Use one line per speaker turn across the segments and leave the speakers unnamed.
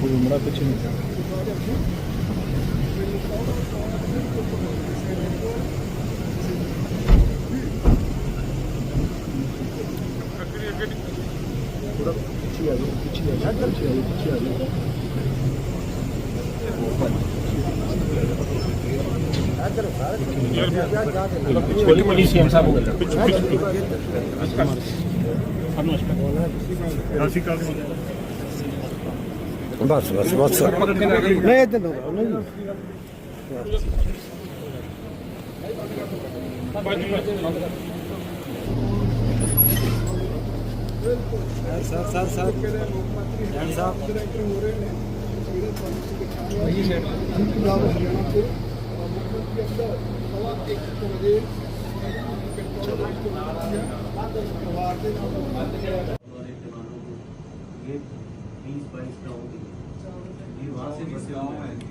ਕੋਈ ਮੜਾ ਪਿੱਛੇ ਨਹੀਂ ਥੋੜਾ ਪਿੱਛੇ ਆ ਜਾਓ ਪਿੱਛੇ ਆ ਜਾਓ ਪਿੱਛੇ ਆ ਜਾਓ ਪਿੱਛੇ ਆ ਜਾਓ
ਛੋਟੀ ਮਨੀ ਸੀਐਮ ਸਾਹਿਬ ਹੋ ਗਏ
ਅਸੀਂ ਕੱਲ
ਬਸ ਬਸ ਬਸ
ਨਹੀਂ ਇਦਾਂ ਦੋ ਨਹੀਂ ਸਰ ਸਰ ਸਰ ਜੈਨ ਸਾਹਿਬ
ये बीस बाईस गाँव की ये वहाँ से बसे हुए हैं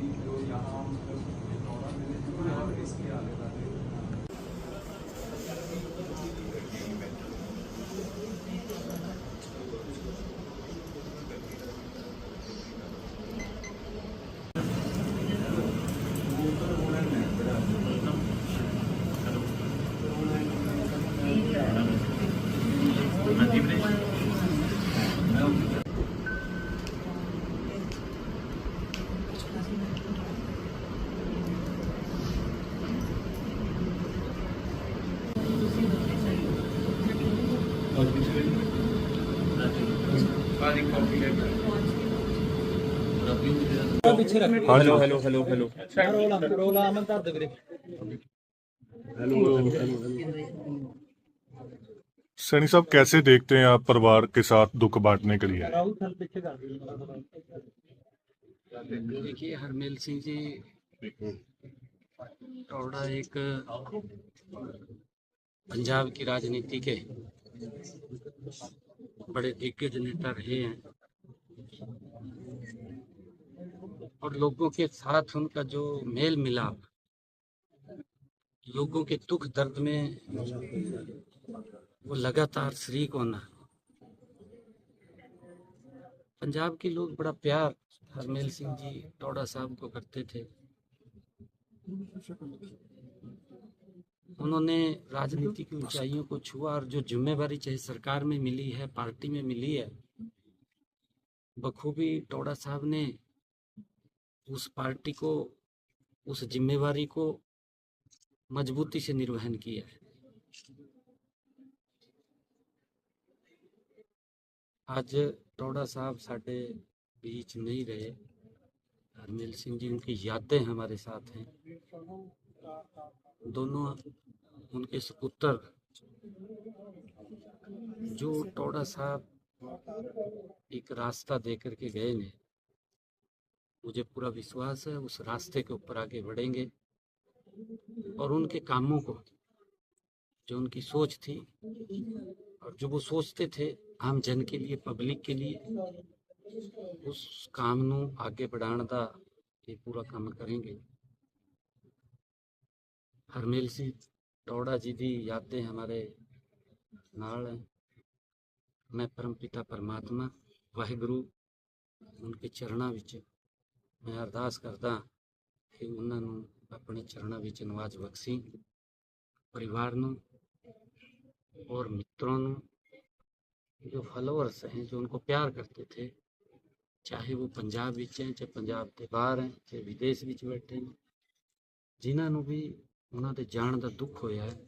हेलो हेलो हेलो हेलो
ਰੋਲਾ ਰੋਲਾ ਅਮਨ ਧਰ ਦੇ ਵੀਰੇ
सैनी साहब कैसे देखते हैं आप परिवार के साथ दुख बांटने के लिए
ਰਾਹੁਲ ਥਲ ਪਿੱਛੇ ਕਰ ਦੇ
देखिए हरमेल सिंह जी टोडा एक पंजाब की राजनीति के बड़े दिग्गज नेता रहे हैं और लोगों के साथ उनका जो मेल मिलाप, लोगों के दुख दर्द में वो लगातार शरीक होना। पंजाब के लोग बड़ा प्यार, हरमेल सिंह जी, टोडा साहब को करते थे। उन्होंने राजनीति की ऊंचाइयों को छुआ और जो जिम्मेवारी चाहे सरकार में मिली है, पार्टी में मिली है, बखूबी टोडा साहब ने उस पार्टी को, उस जिम्मेवारी को मजबूती से निर्वहन किया। है आज टोडा साहब साढ़े बीच नहीं रहे। हरमेल सिंह जी, उनकी यादें हमारे साथ हैं। दोनों उनके सपुत्र जो टोडा साहब एक रास्ता दे करके गए ने मुझे पूरा विश्वास है उस रास्ते के ऊपर आगे बढ़ेंगे और उनके कामों को जो उनकी सोच थी और जो वो सोचते थे ਆਮ ਜਨ ਕੇ ਲਈ ਪਬਲਿਕ ਕੇ ਲਈ ਉਸ ਕੰਮ ਨੂੰ ਅੱਗੇ ਵਧਾਉਣ ਦਾ ਇਹ ਪੂਰਾ ਕੰਮ ਕਰਾਂਗੇ ਹਰਮੇਲ ਸਿੰਘ ਟੌੜਾ ਜੀ ਦੀ ਯਾਦਾਂ ਹਮਾਰੇ ਨਾਲ ਹੈ ਮੈਂ ਪਰਮਪਿਤਾ ਪਰਮਾਤਮਾ ਵਾਹਿਗੁਰੂ ਉਨਕੇ ਚਰਨਾਂ ਵਿੱਚ ਮੈਂ ਅਰਦਾਸ ਕਰਦਾ ਕਿ ਉਹਨਾਂ ਨੂੰ ਆਪਣੇ ਚਰਨਾਂ ਵਿੱਚ ਨਵਾਜ ਬਖਸ਼ੀ ਪਰਿਵਾਰ ਨੂੰ और मित्रों ਨੂੰ जो फॉलोअर्स हैं जो उनको प्यार करते थे ਚਾਹੇ ਉਹ ਪੰਜਾਬ ਵਿੱਚ ਹੈ ਚਾਹੇ ਪੰਜਾਬ ਦੇ ਬਾਹਰ ਹੈ ਚਾਹੇ ਵਿਦੇਸ਼ ਵਿੱਚ ਬੈਠੇ ਨੇ ਜਿਨ੍ਹਾਂ ਨੂੰ ਵੀ ਉਹਨਾਂ ਦੇ ਜਾਣ ਦਾ ਦੁੱਖ ਹੋਇਆ ਹੈ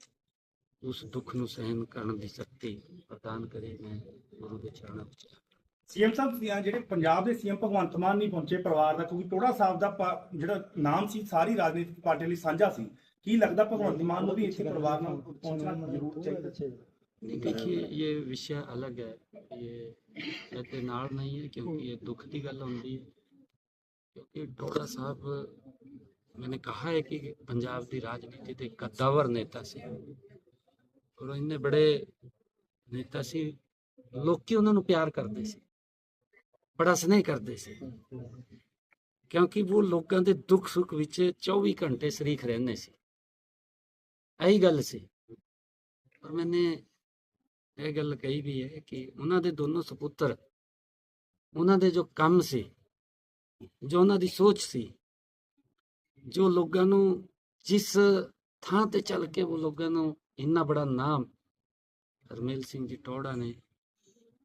ਉਸ ਦੁੱਖ ਨੂੰ ਸਹਿਣ ਕਰਨ ਦੀ ਸ਼ਕਤੀ ਪ੍ਰਦਾਨ ਕਰੇ ਮੈਂ ਗੁਰੂ ਦੇ ਚਰਨਾਂ ਵਿੱਚ
ਸੀਐਮ ਸਾਹਿਬ ਸੀ- ਜਿਹੜੇ ਪੰਜਾਬ ਦੇ ਸੀਐਮ ਭਗਵੰਤ ਮਾਨ ਨਹੀਂ ਪਹੁੰਚੇ ਪਰਿਵਾਰ ਦਾ ਕਿਉਂਕਿ ਟੋੜਾ ਸਾਹਿਬ ਦਾ ਪਾ- ਜਿਹੜਾ ਨਾਮ ਸੀ ਸਾਰੀ ਰਾਜਨੀਤਿਕ ਪਾਰਟੀ ਲਈ ਸਾਂਝਾ ਸੀ ਕੀ ਲੱਗਦਾ ਭਗਵੰਤ ਮਾਨ ਨੂੰ ਵੀ ਇੱਥੇ ਪਰਿਵਾਰ ਨਾਲ ਪਹੁੰਚਣਾ ਜ਼ਰੂਰ ਚਾਹੀਦਾ
नहीं देखिए ये विषय अलग है ये कहते नाल नहीं है क्योंकि ये दुख की गल होती है क्योंकि टोड़ा साहब मैंने कहा है कि पंजाब की राजनीति ਦੇ ਕਦਾਵਰ ਨੇਤਾ ਸੀ ਔਰ ਇੰਨੇ ਬੜੇ ਨੇਤਾ ਸੀ ਲੋਕੀ ਉਹਨਾਂ ਨੂੰ ਪਿਆਰ ਕਰਦੇ ਬੜਾ ਸਨੇਹ ਕਰਦੇ ਸੀ। ਕਿਉਂਕਿ ਉਹ ਲੋਕਾਂ ਦੇ ਦੁੱਖ ਸੁੱਖ ਵਿੱਚ 24 ਘੰਟੇ ਸ਼ਰੀਕ ਰਹਿੰਦੇ ਸੀ। ਇਹੀ ਗੱਲ ਸੀ। ਪਰ ਮੈਨੇ ਇਹ ਗੱਲ ਕਹੀ ਵੀ ਹੈ ਕਿ ਉਹਨਾਂ ਦੇ ਦੋਨੋਂ ਸੁਪੁੱਤਰ ਉਹਨਾਂ ਦੇ ਜੋ ਕੰਮ ਸੀ ਜੋ ਉਹਨਾਂ ਦੀ ਸੋਚ ਸੀ ਜੋ ਲੋਕਾਂ ਨੂੰ ਜਿਸ ਥਾਂ ਤੇ ਚੱਲ ਕੇ ਉਹ ਲੋਕਾਂ ਨੂੰ ਇੰਨਾ ਬੜਾ ਨਾਮ ਹਰਮੇਲ ਸਿੰਘ ਜੀ ਟੋੜਾ ਨੇ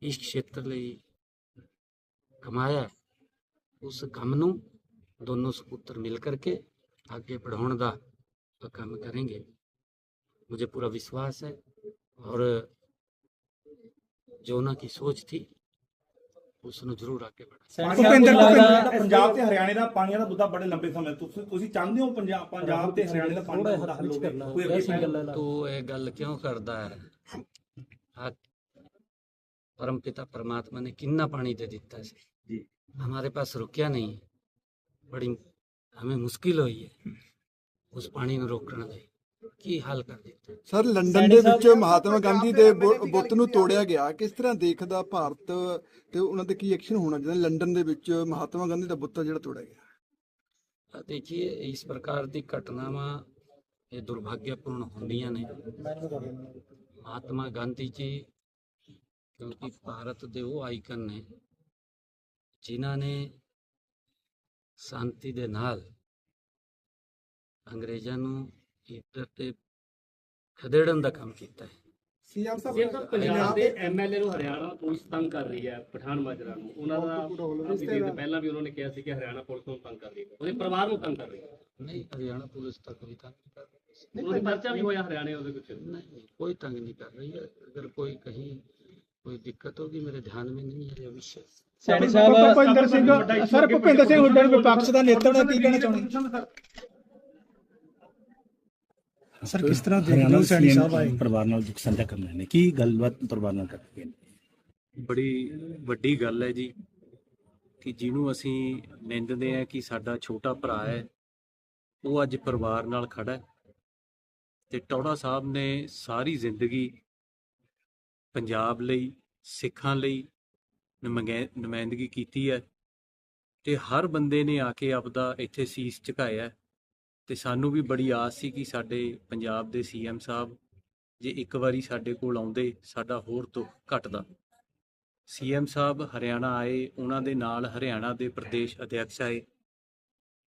ਇਸ ਖੇਤਰ ਲਈ ਕਮਾਇਆ ਉਸ ਕੰਮ ਨੂੰ ਦੋਨੋਂ ਸਪੁੱਤਰ ਮਿਲ ਕਰਕੇ आगे बढ़ाने का काम करेंगे मुझे पूरा विश्वास है और जो उन्होंने की सोच थी ਉਸ ਨੂੰ ਜ਼ਰੂਰ ਅੱਗੇ ਵਧਾ
ਭੁਪਿੰਦਰ ਪੰਜਾਬ ਤੇ ਹਰਿਆਣੇ ਦਾ ਪਾਣੀ ਦਾ ਮੁੱਦਾ ਬੜੇ ਲੰਬੇ ਸਮੇਂ ਤੁਸੀਂ ਤੁਸੀਂ ਚਾਹੁੰਦੇ ਹੋ ਪੰਜਾਬ ਪੰਜਾਬ ਤੇ ਹਰਿਆਣੇ ਦਾ ਪਾਣੀ ਦਾ ਹੱਲ ਕਰਨਾ। ਕੋਈ ਅੱਗੇ ਗੱਲ
ਤੂੰ ਇਹ ਗੱਲ ਕਿਉਂ ਕਰਦਾ ਹੈ? ਪਰਮ ਪਿਤਾ ਪਰਮਾਤਮਾ ਨੇ ਕਿੰਨਾ ਪਾਣੀ ਦੇ ਦਿੱਤਾ
ਸੀ?
हमारे पास रुकिया नहीं है। बड़ी हमें मुश्किल ਹੋਈ ਹੈ ਉਸ ਪਾਣੀ ਨੂੰ ਰੋਕਣ ਦੇ ਕੀ ਹਾਲ ਕਰ ਦਿੱਤਾ
ਸਰ ਲੰਡਨ ਦੇ ਵਿੱਚ ਮਹਾਤਮਾ ਗਾਂਧੀ ਦੇ ਬੁੱਤ ਨੂੰ ਤੋੜਿਆ ਗਿਆ ਕਿਸ ਤਰ੍ਹਾਂ ਦੇਖਦਾ ਭਾਰਤ ਤੇ ਉਹਨਾਂ ਦੇ ਕੀ ਐਕਸ਼ਨ ਹੋਣਾ ਚਾਹੀਦਾ ਲੰਡਨ ਦੇ ਵਿੱਚ ਮਹਾਤਮਾ ਗਾਂਧੀ ਦਾ ਬੁੱਤ ਜਿਹੜਾ ਤੋੜਿਆ ਗਿਆ
ਦੇਖिए ਇਸ ਪ੍ਰਕਾਰ ਦੀ ਘਟਨਾਵਾਂ ਇਹ ਦੁਰਭਾਗਿਆਪੂਰਨ ਹੁੰਦੀਆਂ ਨੇ ਮਹਾਤਮਾ ਗਾਂਧੀ ਜੀ ਕਿਉਂਕਿ ਭਾਰਤ ਦੇ ਉਹ ਆਈਕਨ ਨੇ ਜਿਨ੍ਹਾਂ ਨੇ ਸ਼ਾਂਤੀ ਦੇ ਨਾਲ ਅੰਗਰੇਜ਼ਾਂ ਨੂੰ ਇੱਧਰ ਤੇ ਖਦੇੜਨ ਦਾ ਕੰਮ ਕੀਤਾ ਹੈ।
ਸੀਐਮ
ਸਾਹਿਬ ਪੰਜਾਬ ਦੇ ਐਮਐਲਏ ਨੂੰ ਹਰਿਆਣਾ ਪੁਲਿਸ ਤੰਗ ਕਰ ਰਹੀ ਹੈ ਪਠਾਨ ਮਾਜਰਾ ਨੂੰ। ਉਹਨਾਂ ਦਾ ਪਹਿਲਾਂ ਵੀ ਉਹਨਾਂ ਨੇ ਕਿਹਾ ਸੀ ਕਿ ਹਰਿਆਣਾ ਪੁਲਿਸ ਨੂੰ ਤੰਗ ਕਰ ਰਹੀ ਹੈ। ਉਹਦੇ ਪਰਿਵਾਰ ਨੂੰ ਤੰਗ ਕਰ ਰਹੀ ਹੈ।
ਨਹੀਂ ਹਰਿਆਣਾ ਪੁਲਿਸ ਤਾਂ ਕੋਈ ਤੰਗ ਨਹੀਂ ਕਰ ਰਹੀ।
ਨਹੀਂ ਪਰਚਾ ਵੀ ਹੋਇਆ ਹਰਿਆਣੇ ਉਹਦੇ ਕੁਝ
ਨਹੀਂ ਕੋਈ ਤੰਗ ਨਹੀਂ ਕਰ ਰਹੀ। ਹੈ ਅਗਰ ਕੋਈ ਕਹੀਂ ਕੋਈ ਦਿੱਕਤ ਹੋਗੀ ਮੇਰੇ ਧਿਆਨ ਵਿੱਚ ਨਹੀਂ ਹੈ ਵਿਸ਼ੇ
ਸੈਣੀ ਭੁਪਿੰਦਰ ਸਿੰਘ ਸਰ ਭੁਪਿੰਦਰ ਸਿੰਘ ਹੁੱਡਾ ਵਿਪਕਸ਼ ਦਾ ਨੇਤਾ ਨੇ ਕੀ ਕਹਿਣਾ ਚਾਹੁੰਦੇ? ਸਰ। ਕਿਸ ਤਰ੍ਹਾਂ ਦੇਖਦੇ ਹੋ ਸੈਣੀ ਸਾਹਿਬ ਆਏ?
ਪਰਿਵਾਰ ਨਾਲ ਦੁੱਖ ਸਾਂਝਾ ਕਰਨਾ ਨੇ। ਕੀ ਗੱਲਬਾਤ ਪਰਿਵਾਰ ਨਾਲ ਕਰਦੇ ਨੇ?
ਬੜੀ ਵੱਡੀ ਗੱਲ ਹੈ ਜੀ ਕਿ ਜਿਹਨੂੰ ਅਸੀਂ ਨਿੰਦਦੇ ਆ ਕਿ ਸਾਡਾ ਛੋਟਾ ਭਰਾ ਹੈ ਉਹ ਅੱਜ ਪਰਿਵਾਰ ਨਾਲ ਖੜਾ ਤੇ ਟੌੜਾ ਸਾਹਿਬ ਨੇ ਸਾਰੀ ਜ਼ਿੰਦਗੀ ਪੰਜਾਬ ਲਈ, ਸਿੱਖਾਂ ਲਈ ਨੁਮਾਇ- ਨੁਮਾਇੰਦਗੀ ਕੀਤੀ ਹੈ ਤੇ ਹਰ ਬੰਦੇ ਨੇ ਆ ਕੇ ਆਪਦਾ ਇੱਥੇ ਸੀਸ ਝੁਕਾਇਆ ਹੈ ਤੇ ਸਾਨੂੰ ਵੀ ਬੜੀ ਆਸ ਸੀ ਕਿ ਸਾਡੇ ਪੰਜਾਬ ਦੇ ਸੀਐਮ ਸਾਹਿਬ ਜੇ ਇੱਕ ਵਾਰੀ ਸਾਡੇ ਕੋਲ ਆਉਂਦੇ, ਸਾਡਾ ਹੋਰ ਦੁੱਖ ਘਟਦਾ। ਸੀਐਮ ਸਾਹਿਬ ਹਰਿਆਣਾ ਆਏ, ਉਹਨਾਂ ਦੇ ਨਾਲ ਹਰਿਆਣਾ ਦੇ ਪ੍ਰਦੇਸ਼ ਅਧਿਕਸ਼ ਆਏ।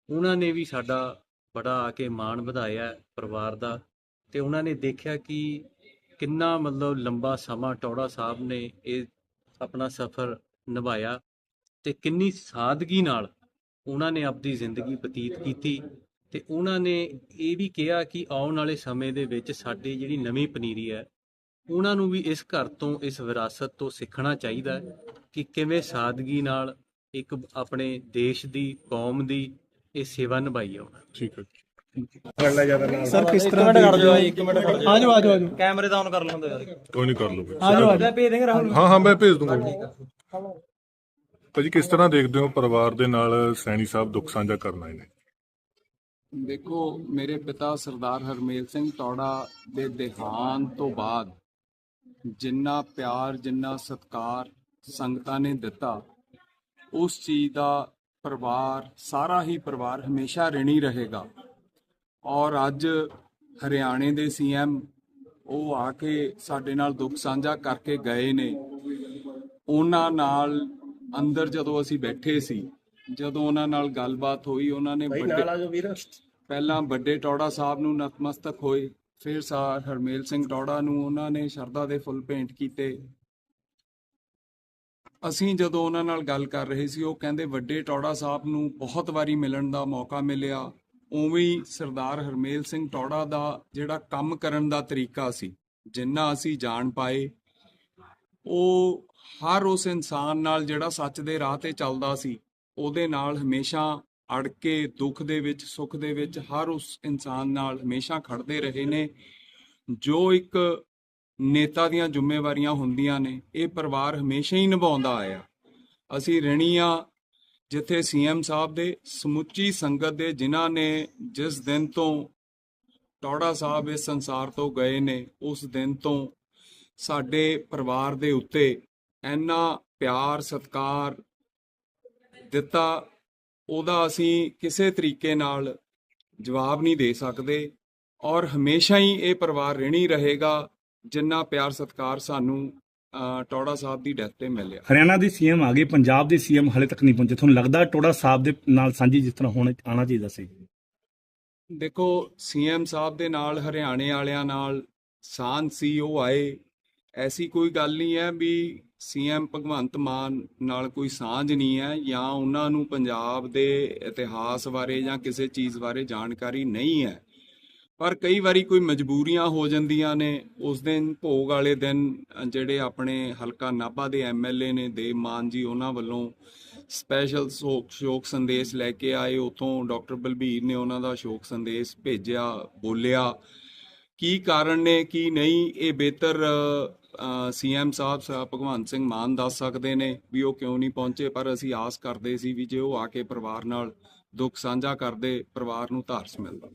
ਉਹਨਾਂ ਨੇ ਵੀ ਸਾਡਾ ਬੜਾ ਆ ਕੇ ਮਾਣ ਵਧਾਇਆ ਪਰਿਵਾਰ ਦਾ ਤੇ ਉਹਨਾਂ ਨੇ ਦੇਖਿਆ ਕਿ ਕਿੰਨਾ ਮਤਲਬ ਲੰਬਾ ਸਮਾਂ ਟੌੜਾ ਸਾਹਿਬ ਨੇ ਇਹ ਆਪਣਾ ਸਫ਼ਰ ਨਿਭਾਇਆ ਤੇ ਕਿੰਨੀ ਸਾਦਗੀ ਨਾਲ ਉਹਨਾਂ ਨੇ ਆਪਣੀ ਜ਼ਿੰਦਗੀ ਬਤੀਤ ਕੀਤੀ ਤੇ ਉਹਨਾਂ ਨੇ ਇਹ ਵੀ ਕਿਹਾ ਕਿ ਆਉਣ ਵਾਲੇ ਸਮੇਂ ਦੇ ਵਿੱਚ ਸਾਡੀ ਜਿਹੜੀ ਨਵੀਂ ਪਨੀਰੀ ਹੈ, ਉਹਨਾਂ ਨੂੰ ਵੀ ਇਸ ਘਰ ਤੋਂ, ਇਸ ਵਿਰਾਸਤ ਤੋਂ ਸਿੱਖਣਾ ਚਾਹੀਦਾ ਕਿ ਕਿਵੇਂ ਸਾਦਗੀ ਨਾਲ ਇੱਕ ਆਪਣੇ ਦੇਸ਼ ਦੀ, ਕੌਮ ਦੀ ਇਹ ਸੇਵਾ ਨਿਭਾਈ ਆ
ਠੀਕ ਹੈ
ਸਰ ਕਿਸ ਤਰ੍ਹਾਂ ਦੇਖਦੇ ਹੋ? ਇੱਕ ਮਿੰਟ ਖੜ ਜਾਓ। ਆਜੋ ਆਜੋ ਆਜੋ।
ਕੈਮਰੇ ਦਾ ਔਨ ਕਰ ਲੈਂਦੇ ਯਾਰ।
ਕੋਈ ਨਹੀਂ ਕਰ ਲਓਗੇ
ਆਜੋ ਆਜੋ। ਭੇਜ ਦੇਂਗੇ ਰਾਹੁਲ
ਹਾਂ ਹਾਂ ਮੈਂ ਭੇਜ ਦੂੰਗਾ। ਭਾਜੀ ਕਿਸ ਤਰ੍ਹਾਂ ਦੇਖਦੇ ਹੋ ਪਰਿਵਾਰ ਦੇ ਨਾਲ ਸੈਣੀ ਸਾਹਿਬ ਦੁੱਖ ਸਾਂਝਾ ਕਰਨ ਆਏ ਨੇ?
ਦੇਖੋ ਮੇਰੇ ਪਿਤਾ ਸਰਦਾਰ ਹਰਮੇਲ ਸਿੰਘ ਟੌੜਾ ਦੇ ਦੇਹਾਂਤ ਤੋਂ ਬਾਅਦ ਜਿੰਨਾ ਪਿਆਰ ਜਿੰਨਾ ਸਤਿਕਾਰ ਸੰਗਤਾਂ ਨੇ ਦਿੱਤਾ ਉਸ ਚੀਜ਼ ਦਾ ਪਰਿਵਾਰ ਸਾਰਾ ਹੀ ਪਰਿਵਾਰ ਹਮੇਸ਼ਾ ਰਿਣੀ ਰਹੇਗਾ। ਔਰ ਅੱਜ ਹਰਿਆਣੇ ਦੇ ਸੀਐਮ ਉਹ ਆ ਕੇ ਸਾਡੇ ਨਾਲ ਦੁੱਖ ਸਾਂਝਾ ਕਰਕੇ ਗਏ ਨੇ। ਉਹਨਾਂ ਨਾਲ ਅੰਦਰ ਜਦੋਂ ਅਸੀਂ ਬੈਠੇ ਸੀ ਜਦੋਂ ਉਹਨਾਂ ਨਾਲ ਗੱਲਬਾਤ ਹੋਈ ਉਹਨਾਂ ਨੇ ਵੱਡੇ ਪਹਿਲਾਂ ਵੱਡੇ ਟੌੜਾ ਸਾਹਿਬ ਨੂੰ ਨਤਮਸਤਕ ਹੋਏ ਫਿਰ ਸਾਰ ਹਰਮੇਲ ਸਿੰਘ ਟੌੜਾ ਨੂੰ ਉਹਨਾਂ ਨੇ ਸ਼ਰਧਾ ਦੇ ਫੁੱਲ ਭੇਂਟ ਕੀਤੇ। ਅਸੀਂ ਜਦੋਂ ਉਹਨਾਂ ਨਾਲ ਗੱਲ ਕਰ ਰਹੇ ਸੀ ਉਹ ਕਹਿੰਦੇ ਵੱਡੇ ਟੌੜਾ ਸਾਹਿਬ ਨੂੰ ਬਹੁਤ ਵਾਰੀ ਮਿਲਣ ਦਾ ਮੌਕਾ ਮਿਲਿਆ। ਉਵੇਂ ਹੀ ਸਰਦਾਰ ਹਰਮੇਲ ਸਿੰਘ ਟੌੜਾ ਦਾ ਜਿਹੜਾ ਕੰਮ ਕਰਨ ਦਾ ਤਰੀਕਾ ਸੀ, ਜਿੰਨਾ ਅਸੀਂ ਜਾਣ ਪਾਏ, ਉਹ ਹਰ ਉਸ ਇਨਸਾਨ ਨਾਲ ਜਿਹੜਾ ਸੱਚ ਦੇ ਰਾਹ ਤੇ ਚੱਲਦਾ ਸੀ, ਉਹਦੇ ਨਾਲ ਹਮੇਸ਼ਾ ਅੜ ਕੇ, ਦੁੱਖ ਦੇ ਵਿੱਚ, ਸੁੱਖ ਦੇ ਵਿੱਚ ਹਰ ਉਸ ਇਨਸਾਨ ਨਾਲ ਹਮੇਸ਼ਾ ਖੜਦੇ ਰਹੇ ਨੇ। ਜੋ ਇੱਕ ਨੇਤਾ ਦੀਆਂ ਜ਼ਿੰਮੇਵਾਰੀਆਂ ਹੁੰਦੀਆਂ ਨੇ, ਇਹ ਪਰਿਵਾਰ ਹਮੇਸ਼ਾ ਹੀ ਨਿਭਾਉਂਦਾ ਆਇਆ। ਅਸੀਂ ਰਣੀਆਂ ਜਿੱਥੇ ਸੀਐਮ ਸਾਹਿਬ ਦੇ ਸਮੁੱਚੀ ਸੰਗਤ ਦੇ ਜਿਨ੍ਹਾਂ ਨੇ ਜਿਸ ਦਿਨ ਤੋਂ ਟੌੜਾ ਸਾਹਿਬ ਇਸ ਸੰਸਾਰ ਤੋਂ ਗਏ ਨੇ, ਉਸ ਦਿਨ ਤੋਂ ਸਾਡੇ ਪਰਿਵਾਰ ਦੇ ਉੱਤੇ ਇੰਨਾ ਪਿਆਰ, ਸਤਿਕਾਰ ਦਿੱਤਾ, ਉਹਦਾ ਅਸੀਂ ਕਿਸੇ ਤਰੀਕੇ ਨਾਲ ਜਵਾਬ ਨਹੀਂ ਦੇ ਸਕਦੇ ਔਰ ਹਮੇਸ਼ਾ ਹੀ ਇਹ ਪਰਿਵਾਰ ਰਹਿਣੀ ਰਹੇਗਾ, ਜਿੰਨਾ ਪਿਆਰ, ਸਤਿਕਾਰ ਸਾਨੂੰ ਟੌੜਾ ਸਾਹਿਬ ਦੀ ਡੈਥ ਤੇ ਮਿਲਿਆ।
ਹਰਿਆਣਾ ਦੇ ਸੀਐਮ ਆ ਗਏ ਪੰਜਾਬ ਦੇ ਸੀਐਮ ਹਲੇ ਤੱਕ ਨਹੀਂ ਪਹੁੰਚੇ। ਤੁਹਾਨੂੰ ਲੱਗਦਾ ਟੋੜਾ ਸਾਹਿਬ ਦੇ ਨਾਲ ਸਾਂਝੀ ਜਿਸ ਤਰ੍ਹਾਂ ਹੋਣਾ ਆਣਾ ਚਾਹੀਦਾ ਸੀ?
ਦੇਖੋ ਸੀਐਮ ਸਾਹਿਬ ਦੇ ਨਾਲ ਹਰਿਆਣੇ ਵਾਲਿਆਂ ਨਾਲ ਸਾਂਝ ਸੀ ਉਹ ਆਏ। ਐਸੀ ਕੋਈ ਗੱਲ ਨਹੀਂ ਹੈ ਵੀ ਸੀਐਮ ਭਗਵੰਤ ਮਾਨ ਨਾਲ ਕੋਈ ਸਾਂਝ ਨਹੀਂ ਹੈ ਜਾਂ ਉਹਨਾਂ ਨੂੰ ਪੰਜਾਬ ਦੇ ਇਤਿਹਾਸ ਬਾਰੇ ਜਾਂ ਕਿਸੇ ਚੀਜ਼ ਬਾਰੇ ਜਾਣਕਾਰੀ ਨਹੀਂ ਹੈ। ਪਰ ਕਈ ਵਾਰੀ ਕੋਈ ਮਜਬੂਰੀਆਂ ਹੋ ਜਾਂਦੀਆਂ ਨੇ, ਉਸ ਦਿਨ ਭੋਗ ਵਾਲੇ ਦਿਨ ਜਿਹੜੇ ਆਪਣੇ ਹਲਕਾ ਨਾਭਾ ਦੇ ਐਮਐਲਏ ਨੇ, ਦੇਵ ਮਾਨ ਜੀ ਉਹਨਾਂ ਵੱਲੋਂ ਸਪੈਸ਼ਲ ਸ਼ੋਕ ਸ਼ੋਕ ਸੰਦੇਸ਼ ਲੈ ਕੇ ਆਏ। ਉਥੋਂ ਡਾਕਟਰ ਬਲਬੀਰ ਨੇ ਉਹਨਾਂ ਦਾ ਸ਼ੋਕ ਸੰਦੇਸ਼ ਭੇਜਿਆ, ਬੋਲਿਆ, ਕੀ ਕਾਰਨ ਨੇ, ਕੀ ਨਹੀਂ, ਇਹ ਬਿਹਤਰ ਸੀਐਮ ਸਾਹਿਬ ਸਾਹਿਬ ਭਗਵੰਤ ਸਿੰਘ ਮਾਨ ਦੱਸ ਸਕਦੇ ਨੇ ਵੀ ਉਹ ਕਿਉਂ ਨਹੀਂ ਪਹੁੰਚੇ, ਪਰ ਅਸੀਂ ਆਸ ਕਰਦੇ ਸੀ ਵੀ ਜੇ ਉਹ ਆ ਕੇ ਪਰਿਵਾਰ ਨਾਲ ਦੁੱਖ ਸਾਂਝਾ ਕਰਦੇ, ਪਰਿਵਾਰ ਨੂੰ ਧਾਰਸ ਮਿਲਦਾ